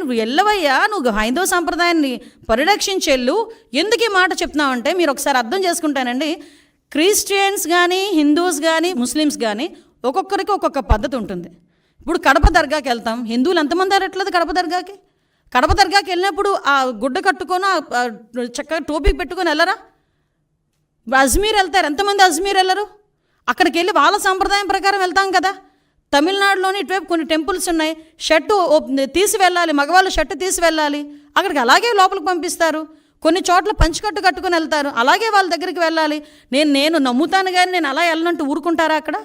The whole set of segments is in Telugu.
నువ్వు ఎల్లవయ్యా నువ్వు హైందవ సాంప్రదాయాన్ని పరిరక్షించెళ్ళు. ఎందుకు ఈ మాట చెప్తున్నావంటే మీరు ఒకసారి అర్థం చేసుకుంటానండి. క్రిస్టియన్స్ కానీ హిందూస్ కానీ ముస్లిమ్స్ కానీ ఒక్కొక్కరికి ఒక్కొక్క పద్ధతి ఉంటుంది. ఇప్పుడు కడప దర్గాకి వెళ్తాం. హిందువులు ఎంతమంది అరట్లేదు కడప దర్గాకి? కడప దర్గాకి వెళ్ళినప్పుడు ఆ గుడ్డ కట్టుకొని ఆ- చక్కగా టోపీ పెట్టుకొని వెళ్ళరా? అజ్మీర్ వెళ్తారు. ఎంతమంది అజ్మీర్ వెళ్ళరు? అక్కడికి వెళ్ళి వాళ్ళ సాంప్రదాయం ప్రకారం వెళ్తాం కదా. తమిళనాడులోని ఇటువైపు కొన్ని టెంపుల్స్ ఉన్నాయి. షర్టు తీసి వెళ్ళాలి మగవాళ్ళు షర్టు తీసి వెళ్ళాలి. అక్కడికి అలాగే లోపలికి పంపిస్తారు. కొన్ని చోట్ల పంచికట్టు కట్టుకొని వెళ్తారు. అలాగే వాళ్ళ దగ్గరికి వెళ్ళాలి. నేను నేను నమ్ముతాను కానీ నేను అలా వెళ్ళనంటూ ఊరుకుంటారా అక్కడ?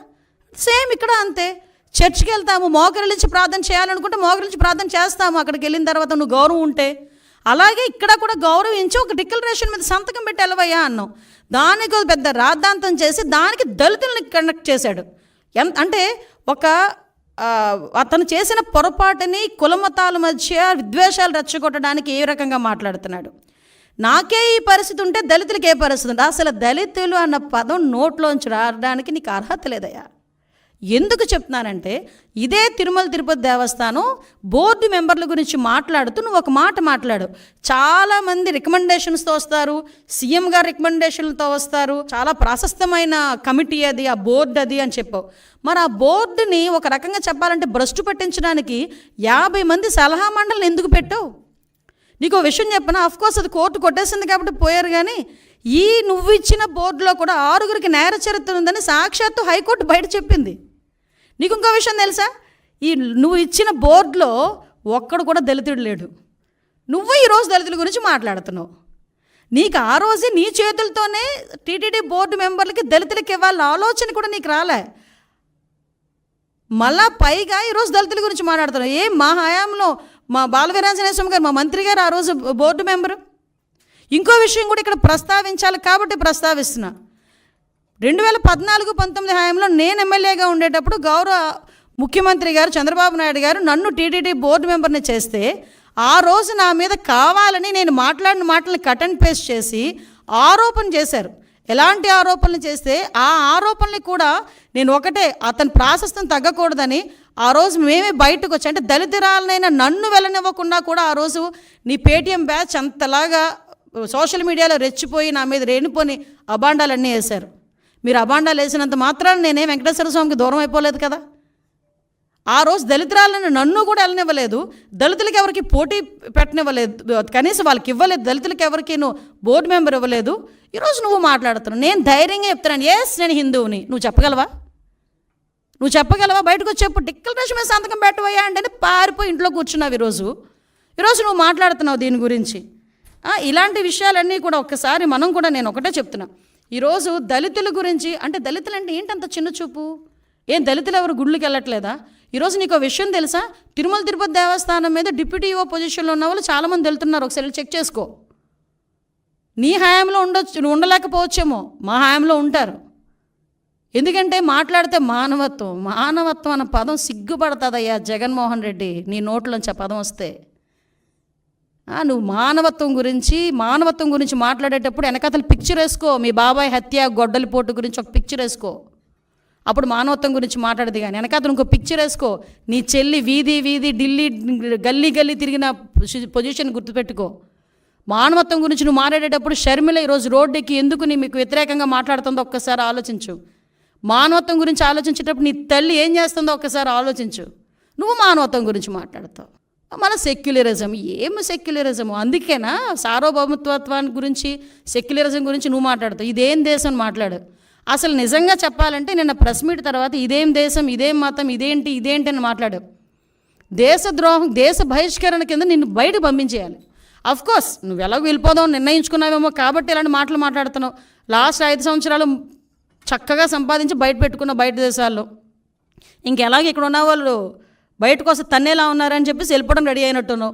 సేమ్ ఇక్కడ అంతే. చర్చ్కి వెళ్తాము మోకరిలించి ప్రార్థన చేయాలనుకుంటే మోకరిలించి ప్రార్థన చేస్తాము. అక్కడికి వెళ్ళిన తర్వాత నువ్వు గౌరవం ఉంటే. అలాగే ఇక్కడ కూడా గౌరవించి ఒక డిక్లరేషన్ మీద సంతకం పెట్టి వెళ్ళవయ్యా అన్నాం దానికి ఒక పెద్ద రాద్ధాంతం చేసి దానికి దళితుల్ని కనెక్ట్ చేశాడు. ఎంత అంటే ఒక అతను చేసిన పొరపాటుని కులమతాల మధ్య విద్వేషాలు రెచ్చగొట్టడానికి ఏ రకంగా మాట్లాడుతున్నాడు? నాకే ఈ పరిస్థితి ఉంటే దళితులకి ఏ పరిస్థితి ఉంటే అసలు దళితులు అన్న పదం నోట్లోంచి రావడానికి నీకు అర్హత లేదయ్యా. ఎందుకు చెప్తున్నానంటే ఇదే తిరుమల తిరుపతి దేవస్థానం బోర్డు మెంబర్ల గురించి మాట్లాడుతూ నువ్వు ఒక మాట మాట్లాడు. చాలామంది రికమెండేషన్స్తో వస్తారు సీఎం గారు రికమెండేషన్లతో వస్తారు. చాలా ప్రాశస్తమైన కమిటీ అది ఆ బోర్డు అది అని చెప్పావు. మరి ఆ బోర్డుని ఒక రకంగా చెప్పాలంటే భ్రష్టు పట్టించడానికి యాభై మంది సలహా మండలిని ఎందుకు పెట్టావు? నీకు విషయం చెప్పనా? కోర్స్ అది కోర్టు కొట్టేసింది కాబట్టి పోయారు కానీ ఈ నువ్వు ఇచ్చిన బోర్డులో కూడా ఆరుగురికి నేర చరిత్ర ఉందని సాక్షాత్తు హైకోర్టు బయట చెప్పింది. నీకు ఇంకో విషయం తెలుసా? ఈ నువ్వు ఇచ్చిన బోర్డులో ఒక్కడు కూడా దళితుడు లేడు. నువ్వు ఈరోజు దళితుల గురించి మాట్లాడుతున్నావు. నీకు ఆ రోజే నీ చేతులతోనే టీటీడీ బోర్డు మెంబర్లకి దళితులకి ఇవ్వాలన్న ఆలోచన కూడా నీకు రాలే. మళ్ళా పైగా ఈరోజు దళితుల గురించి మాట్లాడుతున్నావు. ఏ మా హయాంలో మా బాలవీరాంజనేయ స్వామి గారు మా మంత్రి గారు ఆ రోజు బోర్డు మెంబరు? ఇంకో విషయం కూడా ఇక్కడ ప్రస్తావించాలి కాబట్టి ప్రస్తావిస్తున్నా. రెండు వేల పద్నాలుగు పంతొమ్మిది హయాంలో నేను ఎమ్మెల్యేగా ఉండేటప్పుడు గౌరవ ముఖ్యమంత్రి గారు చంద్రబాబు నాయుడు గారు నన్ను టీటీడీ బోర్డు మెంబర్ని చేస్తే ఆ రోజు నా మీద కావాలని నేను మాట్లాడిన మాటలను కట్ అండ్ పేస్ట్ చేసి ఆరోపణ చేశారు. ఎలాంటి ఆరోపణలు చేస్తే ఆ ఆరోపణలు కూడా నేను ఒకటే అతని ప్రాశస్తం తగ్గకూడదని ఆ రోజు మేమే బయటకు వచ్చి అంటే దళితురాలనైనా నన్ను వెళ్ళనివ్వకుండా కూడా ఆ రోజు నీ పేటీఎం బ్యాచ్ అంతలాగా సోషల్ మీడియాలో రెచ్చిపోయి నా మీద రేణిపోని అబాండాలన్నీ వేశారు. మీరు అబాండాలు వేసినంత మాత్రాన నేనే వెంకటేశ్వర స్వామికి దూరం అయిపోలేదు కదా. ఆ రోజు దళితురాలను నన్ను కూడా వెళ్ళనివ్వలేదు. దళితులకి ఎవరికి పోటీ పెట్టనివ్వలేదు. కనీసం వాళ్ళకి ఇవ్వలేదు. దళితులకి ఎవరికి నువ్వు బోర్డు మెంబర్ ఇవ్వలేదు. ఈరోజు నువ్వు మాట్లాడుతున్నావు. నేను ధైర్యంగా చెప్తున్నాను. ఎస్ నేను హిందువుని. నువ్వు చెప్పగలవా? నువ్వు చెప్పగలవా? బయటకు వచ్చి చెప్పు డిక్లరేషన్ మీద సంతకం పెట్టవయ్యా అంటే పారిపోయి ఇంట్లో కూర్చున్నావు ఈరోజు. ఈరోజు నువ్వు మాట్లాడుతున్నావు దీని గురించి. ఇలాంటి విషయాలన్నీ కూడా ఒక్కసారి మనం కూడా నేను ఒకటే చెప్తున్నా. ఈరోజు దళితుల గురించి అంటే దళితులు అంటే ఏంటంత చిన్న చూపు? ఏం దళితులు ఎవరు గుళ్ళకి వెళ్ళట్లేదా? ఈరోజు నీకు ఒక విషయం తెలుసా? తిరుమల తిరుపతి దేవస్థానం మీద డిప్యూటీ ఓ పొజిషన్లో ఉన్న వాళ్ళు చాలామంది వెళ్తున్నారు. ఒకసారి చెక్ చేసుకో. నీ హయాంలో ఉండొచ్చు నువ్వు ఉండలేకపోవచ్చేమో. మా హయాంలో ఉంటారు. ఎందుకంటే మాట్లాడితే మానవత్వం మానవత్వం అన్న పదం సిగ్గుపడుతుందయ్యా జగన్మోహన్ రెడ్డి. నీ నోట్లోంచి ఆ పదం వస్తే. నువ్వు మానవత్వం గురించి మానవత్వం గురించి మాట్లాడేటప్పుడు వెనకతలు పిక్చర్ వేసుకో. మీ బాబాయ్ హత్య గొడ్డలిపోటు గురించి ఒక పిక్చర్ వేసుకో. అప్పుడు మానవత్వం గురించి మాట్లాడదు కానీ వెనకతను ఇంకో పిక్చర్ వేసుకో. నీ చెల్లి వీధి వీధి ఢిల్లీ గల్లీ గల్లీ తిరిగిన పొజిషన్ గుర్తుపెట్టుకో. మానవత్వం గురించి నువ్వు మాట్లాడేటప్పుడు షర్మిల ఈరోజు రోడ్డుకి ఎందుకు నీ మీకు వ్యతిరేకంగా మాట్లాడుతుందో ఒక్కసారి ఆలోచించు. మానవత్వం గురించి ఆలోచించేటప్పుడు నీ తల్లి ఏం చేస్తుందో ఒక్కసారి ఆలోచించు. నువ్వు మానవత్వం గురించి మాట్లాడతావు. మన సెక్యులరిజం ఏం సెక్యులరిజం? అందుకేనా సార్వభౌమత్వాన్ని గురించి సెక్యులరిజం గురించి నువ్వు మాట్లాడతావు. ఇదేం దేశం మాట్లాడు. అసలు నిజంగా చెప్పాలంటే నిన్న ప్రెస్ మీట్ తర్వాత ఇదేం దేశం ఇదేం మతం ఇదేంటి ఇదేంటి అని మాట్లాడు. దేశద్రోహం దేశ బహిష్కరణ కింద నిన్ను బయట పంపించేయాలి. అఫ్ కోర్స్ నువ్వు ఎలాగో వెళ్ళిపోదాం నిర్ణయించుకున్నావేమో కాబట్టి ఇలాంటి మాటలు మాట్లాడుతున్నావు. లాస్ట్ ఐదు సంవత్సరాలు చక్కగా సంపాదించి బయట పెట్టుకున్న బయట దేశాల్లో. ఇంకెలాగ ఇక్కడ ఉన్న వాళ్ళు బయటకు వస్తే తన్నేలా ఉన్నారని చెప్పేసి వెళ్ళిపోవడం రెడీ అయినట్టున్నావు.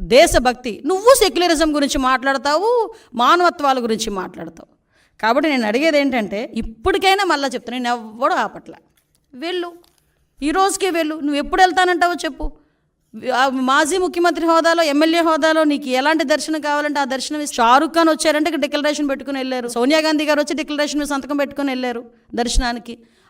దేశభక్తి. నువ్వు సెక్యులరిజం గురించి మాట్లాడతావు మానవత్వాల గురించి మాట్లాడతావు. కాబట్టి నేను అడిగేది ఏంటంటే ఇప్పటికైనా మళ్ళీ చెప్తాను నేను ఎవ్వడూ ఆపట్ల. వెళ్ళు. ఈ రోజుకే వెళ్ళు. నువ్వు ఎప్పుడు వెళ్తానంటావో చెప్పు. మాజీ ముఖ్యమంత్రి హోదాలో ఎమ్మెల్యే హోదాలో నీకు ఎలాంటి దర్శనం కావాలంటే ఆ దర్శనం షారుఖ్ ఖాన్ వచ్చారంటే డిక్లరేషన్ పెట్టుకుని వెళ్ళారు. సోనియా గాంధీ గారు వచ్చి డిక్లరేషన్ సంతకం పెట్టుకుని వెళ్ళారు దర్శనానికి.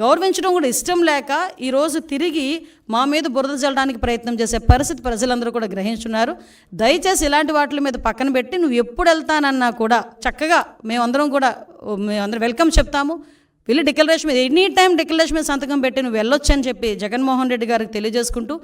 గౌరవించడం కూడా ఇష్టం లేక ఈరోజు తిరిగి మా మీద బురద చల్లడానికి ప్రయత్నం చేసే పరిస్థితి ప్రజలందరూ కూడా గ్రహించున్నారు. దయచేసి ఇలాంటి వాటి మీద పక్కన పెట్టి నువ్వు ఎప్పుడు వెళ్తానన్నా కూడా చక్కగా మేమందరం కూడా మేమందరం వెల్కమ్ చెప్తాము. వెళ్ళి డిక్లరేషన్ మీద ఎనీ టైం డిక్లరేషన్ మీద సంతకం పెట్టి నువ్వు వెళ్ళొచ్చు అని చెప్పి జగన్మోహన్ రెడ్డి గారికి తెలియజేసుకుంటూ